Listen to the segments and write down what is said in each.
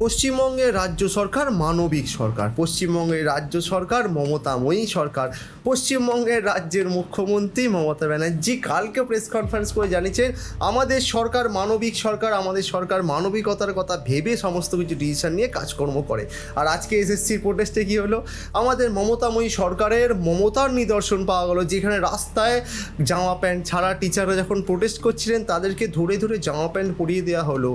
পশ্চিমবঙ্গের রাজ্য সরকার মানবিক সরকার, পশ্চিমবঙ্গের রাজ্য সরকার মমতাময়ী সরকার, পশ্চিমবঙ্গের রাজ্যের মুখ্যমন্ত্রী মমতা ব্যানার্জি কালকে প্রেস কনফারেন্স করে জানিয়েছেন, আমাদের সরকার মানবিক সরকার, আমাদের সরকার মানবিকতার কথা ভেবে সমস্ত কিছু ডিসিশন নিয়ে কাজকর্ম করে। আর আজকে এসএসসির প্রোটেস্টে কী হলো? আমাদের মমতাময়ী সরকারের মমতার নিদর্শন পাওয়া গেলো, যেখানে রাস্তায় জামা প্যান্ট ছাড়া টিচাররা যখন প্রোটেস্ট করছিলেন, তাদেরকে ধরে ধরে জামা প্যান্ট পরিয়ে দেওয়া হলো।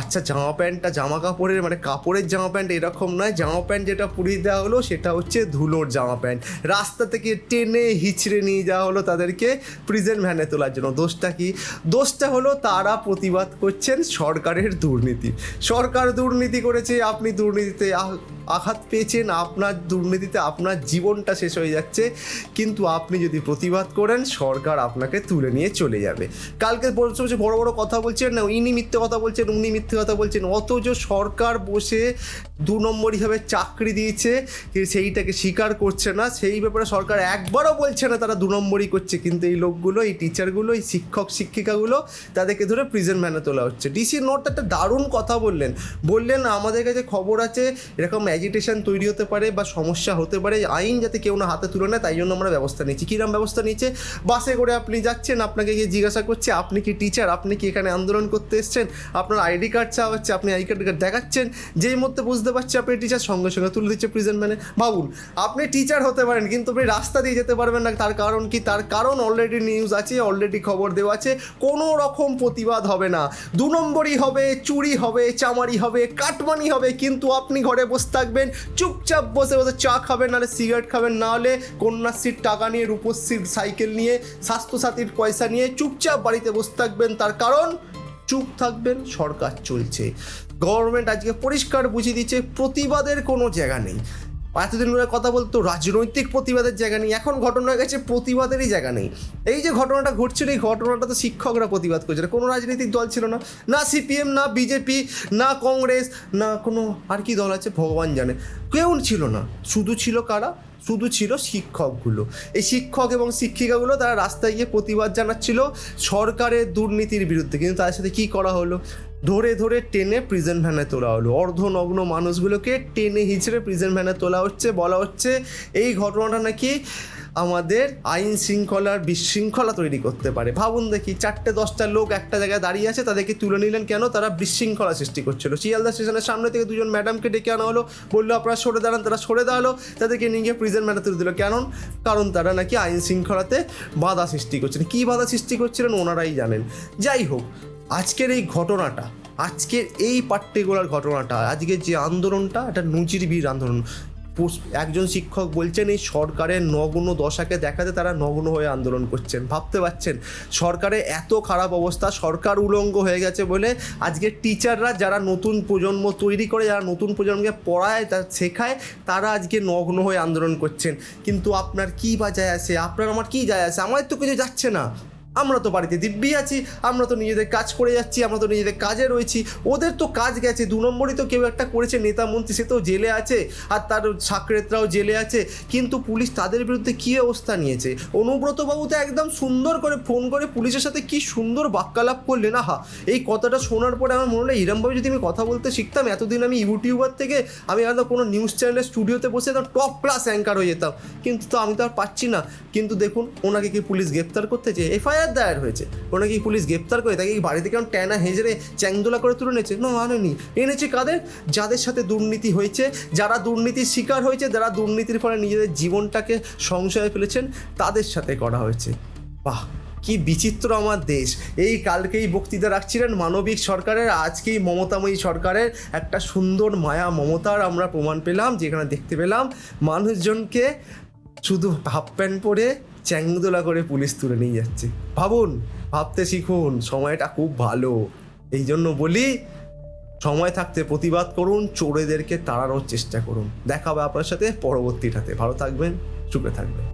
আচ্ছা জামা প্যান্টটা জামা কাপড়ের মানে কাপড়ের জামা প্যান্ট এরকম নয়। জামা প্যান্ট যেটা পুড়িয়ে দেওয়া হলো, সেটা হচ্ছে ধুলোর জামা প্যান্ট। রাস্তা থেকে টেনে হিচড়ে নিয়ে যাওয়া হলো তাদেরকে প্রিজেন্ট ভ্যানে তোলার জন্য। দোষটা কি? দোষটা হলো তারা প্রতিবাদ করছেন সরকারের দুর্নীতি। সরকার দুর্নীতি করেছে, আপনি দুর্নীতিতে আঘাত পেয়েছেন, আপনার দুর্নীতিতে আপনার জীবনটা শেষ হয়ে যাচ্ছে। কিন্তু আপনি যদি প্রতিবাদ করেন, সরকার আপনাকে তুলে নিয়ে চলে যাবে। কালকে বলছে বড় বড় কথা বলছেন, না, ইনি মিথ্যে কথা বলছেন, উনি মিথ্যে কথা বলছেন। অথচ সরকার বসে দু নম্বরইভাবে চাকরি দিয়েছে সেইটাকে স্বীকার করছে না। সেই ব্যাপারে সরকার একবারও বলছে না, তারা দু নম্বরই করছে। কিন্তু এই লোকগুলো, এই টিচারগুলো এই শিক্ষক, শিক্ষিকাগুলো, তাদেরকে ধরে প্রিজন ভ্যানে তোলা হচ্ছে। ডিসি নোট একটা দারুণ কথা বললেন। বললেন, আমাদের কাছে খবর আছে, এরকম অ্যাজিটেশন তৈরি হতে পারে বা সমস্যা হতে পারে, আইন যাতে কেউ না হাতে তুলে নেয়, তাই জন্য আমরা ব্যবস্থা নিচ্ছি। কীরকম ব্যবস্থা নিচ্ছে? বাসে করে আপনি যাচ্ছেন, আপনাকে গিয়ে জিজ্ঞাসা করছে, আপনি কি টিচার আপনি কি এখানে আন্দোলন করতে এসছেন? আপনার আইডি কার্ড চাওয়া হচ্ছে, আপনি আইডি কার্ড দেখাচ্ছেন, যেই মধ্যে বুঝতে পারছে আপনি টিচার সঙ্গে সঙ্গে তুলে দিচ্ছে প্রিজেন্ট ম্যানে ভাবুন, আপনি টিচার হতে পারেন, কিন্তু আপনি রাস্তা দিয়ে যেতে পারবেন না। তার কারণ কি? তার কারণ অলরেডি নিউজ আছে অলরেডি খবর দেওয়া আছে। কোনো রকম প্রতিবাদ হবে না। দু নম্বরই হবে, চুরি হবে, চামারি হবে, কাটমানি হবে, কিন্তু আপনি ঘরে বসে থাকবেন। চুপচাপ বসে বসে চা খাবেন, নাহলে সিগারেট খাবেন, নাহলে কন্যাশ্রীর টাকা নিয়ে, রূপশ্রীর সাইকেল নিয়ে, স্বাস্থ্যসাথীর পয়সা নিয়ে চুপচাপ বাড়িতে বসে থাকবেন। তার কারণ, চুপ থাকবেন, সরকার চলছে। গভর্নমেন্ট আজকে পরিষ্কার বুঝিয়ে দিচ্ছে, প্রতিবাদের কোনো জায়গা নেই। এতদিন ধরে কথা বলতো, রাজনৈতিক প্রতিবাদের জায়গা নেই, এখন ঘটনা হয়ে গেছে প্রতিবাদেরই জায়গা নেই। এই যে ঘটনাটা ঘটছিল, এই ঘটনাটা তো শিক্ষকরা প্রতিবাদ করছে কোনো রাজনৈতিক দল ছিল না না সিপিএম, না বিজেপি, না কংগ্রেস, না কোনো আর কি দল আছে, ভগবান জানে। কেউ ছিল না, শুধু ছিল কারা? শুধু ছিল শিক্ষকগুলো। এই শিক্ষক এবং শিক্ষিকাগুলো তারা রাস্তায় গিয়ে প্রতিবাদ জানাচ্ছিল সরকারের দুর্নীতির বিরুদ্ধে। কিন্তু তাদের সাথে কী করা হলো? ধরে ধরে টেনে প্রিজেন্ট ভ্যানে তোলা হলো। অর্ধনগ্ন মানুষগুলোকে টেনে হিচড়ে প্রিজেন্ট ভ্যানে তোলা হচ্ছে। বলা হচ্ছে এই ঘটনাটা নাকি আমাদের আইন শৃঙ্খলার বিশৃঙ্খলা তৈরি করতে পারে। ভাবুন দেখি, চারটে, দশটা লোক একটা জায়গায় দাঁড়িয়ে আছে, তাদেরকে তুলে নিলেন কেন? তারা বিশৃঙ্খলা সৃষ্টি করছিল। শিয়ালদা স্টেশনের সামনে থেকে দুজন ম্যাডামকে ডেকে আনা হলো। বলল, আপনারা সরে দাঁড়ান, তারা সরে দাঁড়াল। তাদেরকে নিয়ে গিয়ে প্রিজন ম্যানে তুলে দিল। কেন কারণ তারা নাকি আইন শৃঙ্খলাতে বাধা সৃষ্টি করছিলেন। কী বাধা সৃষ্টি করছিলেন ওনারাই জানেন। যাই হোক, আজকের এই ঘটনাটা, আজকের এই পার্টিকুলার ঘটনাটা, আজকের যে আন্দোলনটা, এটা নজিরবির আন্দোলন। একজন শিক্ষক বলছেন, এই সরকারের নগ্ন দশাকে দেখাতে তারা নগ্ন হয়ে আন্দোলন করছেন। ভাবতে পারছেন সরকারের এত খারাপ অবস্থা, সরকার উলঙ্গ হয়ে গেছে বলে আজকে টিচাররা যারা নতুন প্রজন্ম তৈরি করে, যারা নতুন প্রজন্মকে পড়ায় তা শেখায়, তারা আজকে নগ্ন হয়ে আন্দোলন করছেন। কিন্তু আপনার কি বা যায় আসে আপনার, আমার কি যায় আসে আমার তো কিছু যাচ্ছে না। আমরা তো বাড়িতে দিব্যি আছি, আমরা তো নিজেদের কাজ করে যাচ্ছি, আমরা তো নিজেদের কাজে রয়েছি। ওদের তো কাজ গেছে, দু নম্বরই তো কেউ একটা করেছে, নেতা মন্ত্রী, সে তো জেলে আছে, আর তার সাকরেতরাও জেলে আছে। কিন্তু পুলিশ তাদের বিরুদ্ধে কী অবস্থা নিয়েছে? অনুব্রতবাবু তো একদম সুন্দর করে ফোন করে পুলিশের সাথে কি সুন্দর বাক্যালাপ করলেন, আহা! এই কথাটা শোনার পরে আমার মনে হলো এরমভাবে যদি আমি কথা বলতে শিখতাম, এতদিন আমি ইউটিউবার থেকে আমি হয়তো কোনো নিউজ চ্যানেলের স্টুডিওতে বসে একদম টপ ক্লাস অ্যাঙ্কার হয়ে যেতাম। কিন্তু তো আমি তো আর পাচ্ছি না। কিন্তু দেখুন, ওনাকে কি পুলিশ গ্রেপ্তার করতে চেয়ে? এফআইআর দায়ের হয়েছে। ওনাকে পুলিশ গ্রেপ্তার করে তাকে বাড়িতে কেমন ট্যানা হেজড়ে চ্যাংদোলা করে তুলে এনেছে? না, আনেনি। এনেছে কাদের? যাদের সাথে দুর্নীতি হয়েছে, যারা দুর্নীতির শিকার হয়েছে, যারা দুর্নীতির ফলে নিজেদের জীবনটাকে সংশয়ে ফেলেছেন, তাদের সাথে করা হয়েছে। বাহ, কি বিচিত্র আমার দেশ। এই কালকেই বক্তৃতা রাখছিলেন মানবিক সরকারের, আজকেই মমতাময়ী সরকারের একটা সুন্দর মায়া মমতার আমরা প্রমাণ পেলাম, যেখানে দেখতে পেলাম মানুষজনকে শুধু হাফ প্যান্ট পরে চ্যাংদোলা করে পুলিশ তুলে নিয়ে যাচ্ছে। ভাবুন, ভাবতে শিখুন, সময়টা খুব ভালো। এই জন্য বলি, সময় থাকতে প্রতিবাদ করুন, চোরেদেরকে তাড়ানোর চেষ্টা করুন। দেখাবে আপনার সাথে পরবর্তীটাতে। ভালো থাকবেন, সুখে থাকবেন।